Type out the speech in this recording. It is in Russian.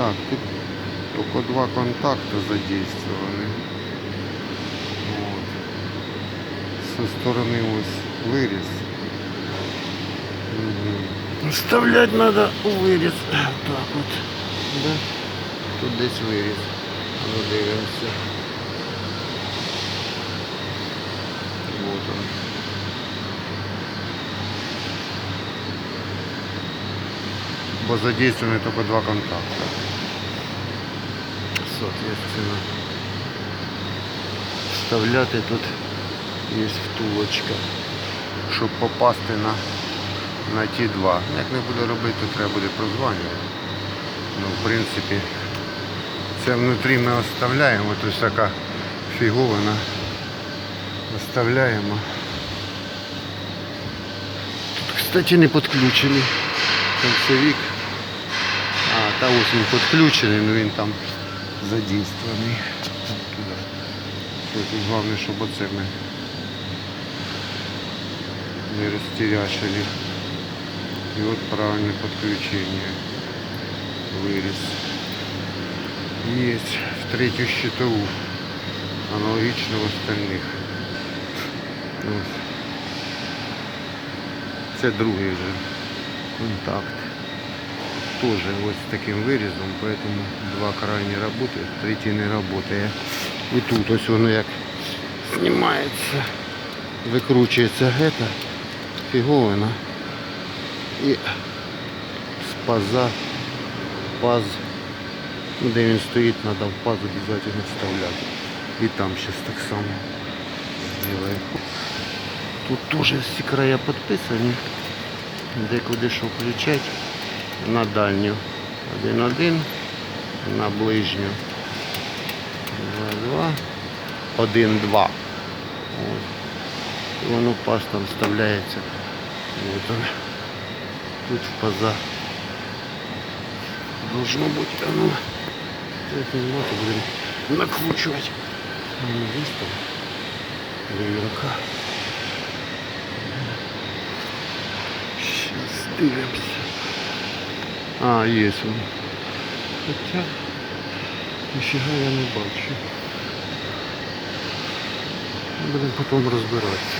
Так, тут только два контакта задействованы. Вот. Со стороны ось вырез. Мгм. Вставлять надо у виріз. Так от. Да? Тут десь виріз. Ну, дивимося. Вот он. Бо задействованы только два контакта. Соответственно, вставляти тут є втулочка, щоб попасти на, на ті два. Як не буде робити, то треба буде прозванювати. Ну, в принципі, це внутрі ми оставляємо, то всяка фіговина оставляємо. Тут, кстати, не підключений кольцевик. А, та ось він підключений, але він там задействований. Так, туди. Все, Тут головне, щоб оце ми не розтеряшили. І от правильне підключення. Виріз. Есть в третью щитову. Аналогично в остальных. Ось. Це другий вже контакт. Тоже ось з таким вирізом, поэтому два крайні работают, третій не работає. І тут ось воно як знімається, викручується гета, фіговина. І з паза, паз, ну, де він стоїть, треба в паз обов'язково вставляти. І там зараз так само зробимо. Тут теж всі края підписані. Де куди що включати. На дальню. Один-один. На ближню. Два-два. Один-два. Ось. І воно паз там вставляється. Вот он. Тут в паза. Должно бути. А ну. Як не то будемо накручувати. Ну, є там. Виверка. Сейчас дивимося. А, є він. Хоча ніфіга я не бачу. Будемо потім розбиратися.